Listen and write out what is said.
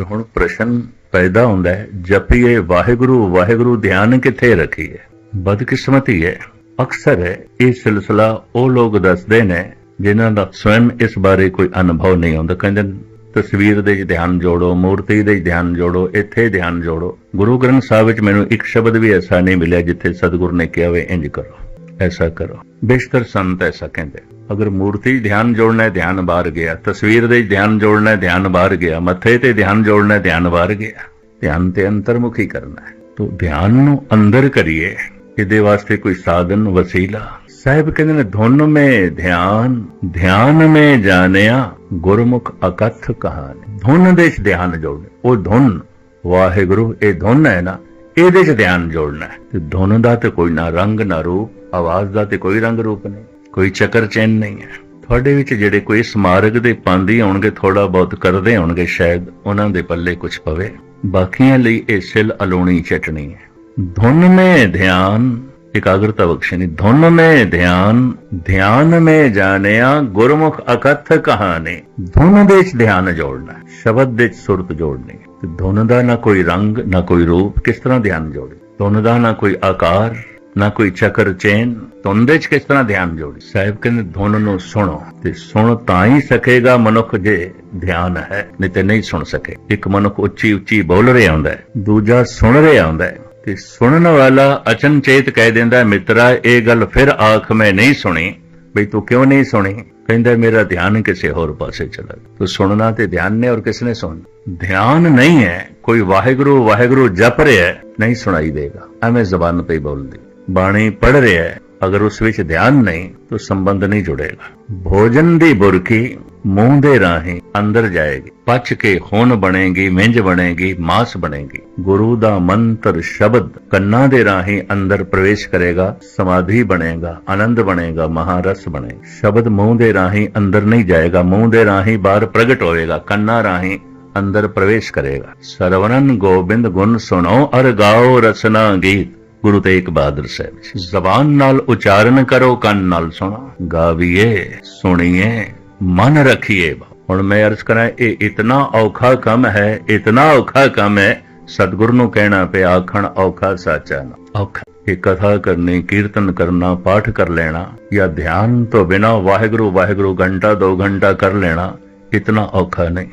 ਹੁਣ ਪ੍ਰਸ਼ਨ ਪੈਦਾ ਹੁੰਦਾ ਹੈ, ਜਪੀਏ ਵਾਹਿਗੁਰੂ ਵਾਹਿਗੁਰੂ ਧਿਆਨ ਕਿੱਥੇ ਰੱਖੀਏ? ਬਦਕਿਸਮਤੀ ਹੈ। ਅਕਸਰ ਇਹ ਸਿਲਸਿਲਾ ਉਹ ਲੋਕ ਦੱਸਦੇ ਨੇ ਜਿਨ੍ਹਾਂ ਦਾ ਸਵੈਮ ਇਸ ਬਾਰੇ ਕੋਈ ਅਨੁਭਵ ਨਹੀਂ ਹੁੰਦਾ। ਕਹਿੰਦੇ ਤਸਵੀਰ ਦੇ ਧਿਆਨ ਜੋੜੋ, ਮੂਰਤੀ ਦੇ ਧਿਆਨ ਜੋੜੋ, ਇੱਥੇ ਧਿਆਨ ਜੋੜੋ। ਗੁਰੂ ਗ੍ਰੰਥ ਸਾਹਿਬ ਵਿੱਚ ਮੈਨੂੰ ਇੱਕ ਸ਼ਬਦ ਵੀ ਐਸਾ ਨਹੀਂ ਮਿਲਿਆ ਜਿੱਥੇ ਸਤਿਗੁਰ ਨੇ ਕਿਹਾ ਹੋਵੇ, ਇੰਜ ਕਰੋ, ਐਸਾ ਕਰੋ। ਬੇਸ਼ਤਰ ਸੰਤ ਐਸਾ ਕਹਿੰਦੇ ਅਗਰ ਮੂਰਤੀ 'ਚ ਧਿਆਨ ਜੋੜਨਾ ਹੈ, ਧਿਆਨ ਬਾਹਰ ਗਿਆ। ਤਸਵੀਰ ਦੇ ਧਿਆਨ ਜੋੜਨਾ ਹੈ, ਧਿਆਨ ਬਾਹਰ ਗਿਆ। ਮੱਥੇ ਤੇ ਧਿਆਨ ਜੋੜਨਾ ਹੈ, ਧਿਆਨ ਬਾਹਰ ਗਿਆ। ਧਿਆਨ ਤੇ ਅੰਤਰਮੁਖੀ ਕਰਨਾ ਹੈ। ਤੋ ਧਿਆਨ ਨੂੰ ਅੰਦਰ ਕਰੀਏ। ਇਹਦੇ ਵਾਸਤੇ ਕੋਈ ਸਾਧਨ, ਵਸੀਲਾ। ਸਾਹਿਬ ਕਹਿੰਦੇ ਨੇ, ਧੁਨ ਮੇ ਧਿਆਨ ਧਿਆਨ ਮੇ ਜਾਣਿਆ, ਗੁਰਮੁਖ ਅਕਥ ਕਹਾਣੀ ਧੁਨ ਦੇ 'ਚ ਧਿਆਨ ਜੋੜਨਾ ਉਹ ਧੁਨ, ਵਾਹਿਗੁਰੂ, ਇਹ ਧੁਨ ਹੈ ਨਾ, ਇਹਦੇ 'ਚ ਧਿਆਨ ਜੋੜਨਾ ਤੇ ਧੁਨ ਦਾ ਤੇ ਕੋਈ ਨਾ ਰੰਗ, ਨਾ ਰੂਪ, ਆਵਾਜ਼ ਦਾ ਤੇ ਕੋਈ ਰੰਗ ਰੂਪ ਨਹੀਂ। ਕੋਈ ਚੱਕਰ ਚੈਨ ਨਹੀਂ ਹੈ। ਤੁਹਾਡੇ ਵਿੱਚ ਜਿਹੜੇ ਕੋਈ ਸਮਾਰਕ ਦੇ ਪਾਂਦੀ ਆਉਣਗੇ ਥੋੜਾ ਬਹੁਤ ਕਰਦੇ ਆਉਣਗੇ, ਸ਼ਾਇਦ ਉਹਨਾਂ ਦੇ ਪੱਲੇ ਕੁਝ ਪਵੇ। ਬਾਕੀਆਂ ਲਈ ਇਹ ਸਿਲ ਅਲੋਣੀ ਚਟਣੀ ਹੈ। ਧੁਨ ਮੇ ਧਿਆਨ, ਇਕਾਗਰਤਾ ਬਖਸ਼ਣੀ ਧੁਨ ਮੇ ਧਿਆਨ ਧਿਆਨ ਮੇ ਜਾਣਿਆ ਗੁਰਮੁਖ ਅਕਥ ਕਹਾਣੀ। ਧੁਨ ਦੇ ਵਿੱਚ ਧਿਆਨ ਜੋੜਨਾ ਸ਼ਬਦ ਦੇ ਵਿੱਚ ਸੁਰਤ ਜੋੜਨੀ ਤੇ ਧੁਨ ਦਾ ਨਾ ਕੋਈ ਰੰਗ, ਨਾ ਕੋਈ ਰੂਪ ਕਿਸ ਤਰ੍ਹਾਂ ਧਿਆਨ ਜੋੜੇ? ਧੁਨ ਦਾ ਨਾ ਕੋਈ ਆਕਾਰ ਨਾ ਕੋਈ ਚੱਕਰ ਚੇਨ ਧੁਨ ਦੇ ਚ ਕਿਸ ਤਰ੍ਹਾਂ ਧਿਆਨ ਜੋੜੀ ਸਾਹਿਬ ਕਹਿੰਦੇ ਧੁਨ ਨੂੰ ਸੁਣੋ ਤੇ ਸੁਣ ਤਾਂ ਹੀ ਸਕੇਗਾ ਮਨੁੱਖ ਜੇ ਧਿਆਨ ਹੈ ਨਹੀਂ ਤੇ ਨਹੀਂ ਸੁਣ ਸਕੇ ਇੱਕ ਮਨੁੱਖ ਉੱਚੀ ਉੱਚੀ ਬੋਲ ਰਿਹਾ ਹੁੰਦਾ ਦੂਜਾ ਸੁਣ ਰਿਹਾ ਹੁੰਦਾ ਤੇ ਸੁਣਨ ਵਾਲਾ ਅਚਨਚੇਤ ਕਹਿ ਦਿੰਦਾ ਹੈ, ਮਿੱਤਰਾ ਇਹ ਗੱਲ ਫਿਰ ਆਖ ਮੈਂ ਨਹੀਂ ਸੁਣੀ ਬਈ ਤੂੰ ਕਿਉਂ ਨਹੀਂ ਸੁਣੀ ਕਹਿੰਦਾ ਮੇਰਾ ਧਿਆਨ ਕਿਸੇ ਹੋਰ ਪਾਸੇ ਚਲਾ ਤੂੰ ਸੁਣਨਾ ਤੇ ਧਿਆਨ ਨੇ ਔਰ ਕਿਸ ਨੇ ਸੁਣਨਾ ਧਿਆਨ ਨਹੀਂ ਹੈ ਕੋਈ ਵਾਹਿਗੁਰੂ ਵਾਹਿਗੁਰੂ ਜਪ ਰਿਹਾ ਨਹੀਂ ਸੁਣਾਈ ਦੇਗਾ। ਐਵੇਂ ਜ਼ਬਾਨ ਤੇ ਬੋਲਦੇ। ਬਾਣੀ ਪੜ ਰਿਹਾ ਹੈ, ਅਗਰ ਉਸ ਵਿੱਚ ਧਿਆਨ ਨਹੀਂ, ਤਾਂ ਸੰਬੰਧ ਨਹੀਂ ਜੁੜੇਗਾ। ਭੋਜਨ ਦੀ ਬੁਰਕੀ ਮੂੰਹ ਦੇ ਰਾਹੀਂ ਅੰਦਰ ਜਾਏਗੀ, ਪਚ ਕੇ ਖੂਨ ਬਣੇਗੀ, ਮਿੰਜ ਬਣੇਗੀ, ਮਾਸ ਬਣੇਗੀ। ਗੁਰੂ ਦਾ ਮੰਤਰ ਸ਼ਬਦ ਕੰਨਾਂ ਦੇ ਰਾਹੀਂ ਅੰਦਰ ਪ੍ਰਵੇਸ਼ ਕਰੇਗਾ, ਸਮਾਧੀ ਬਣੇਗਾ, ਆਨੰਦ ਬਣੇਗਾ, ਮਹਾਰਸ ਬਣੇਗਾ। ਸ਼ਬਦ ਮੂੰਹ ਦੇ ਰਾਹੀਂ ਅੰਦਰ ਨਹੀਂ ਜਾਏਗਾ, ਮੂੰਹ ਦੇ ਰਾਹੀਂ ਬਾਹਰ ਪ੍ਰਗਟ ਹੋਵੇਗਾ ਕੰਨਾਂ ਰਾਹੀਂ ਅੰਦਰ ਪ੍ਰਵੇਸ਼ ਕਰੇਗਾ। ਸਰਵਨਨ ਗੋਬਿੰਦ ਗੁਣ ਸੁਣੋ, ਅਰ ਗਾਓ ਰਸਨਾ ਗੀਤ। ਗੁਰੂ ਤੇਗ ਬਹਾਦਰ ਸਾਹਿਬ ਜੀ। ਜ਼ਬਾਨ ਨਾਲ ਉਚਾਰਨ ਕਰੋ, ਕੰਨ ਨਾਲ ਸੁਣੋ। ਗਾਵੀਏ, ਸੁਣੀਏ, ਮਨ ਰੱਖੀਏ ਹੁਣ ਮੈਂ ਅਰਜ਼ ਕਰਾਂ, ਇਹ ਇਤਨਾ ਔਖਾ ਕੰਮ ਹੈ, ਇਤਨਾ ਔਖਾ ਕੰਮ ਹੈ, ਸਤਿਗੁਰ ਨੂੰ ਕਹਿਣਾ ਪਿਆ, ਆਖਣ ਔਖਾ ਸਾਚਾ ਨਾ। ਔਖਾ। ਇਹ ਕਥਾ ਕਰਨੀ, ਕੀਰਤਨ ਕਰਨਾ, ਪਾਠ ਕਰ ਲੈਣਾ, ਜਾਂ ਧਿਆਨ ਤੋਂ ਬਿਨਾ ਵਾਹਿਗੁਰੂ ਵਾਹਿਗੁਰੂ ਘੰਟਾ, ਦੋ ਘੰਟਾ ਕਰ ਲੈਣਾ, ਇਤਨਾ ਔਖਾ ਨਹੀਂ।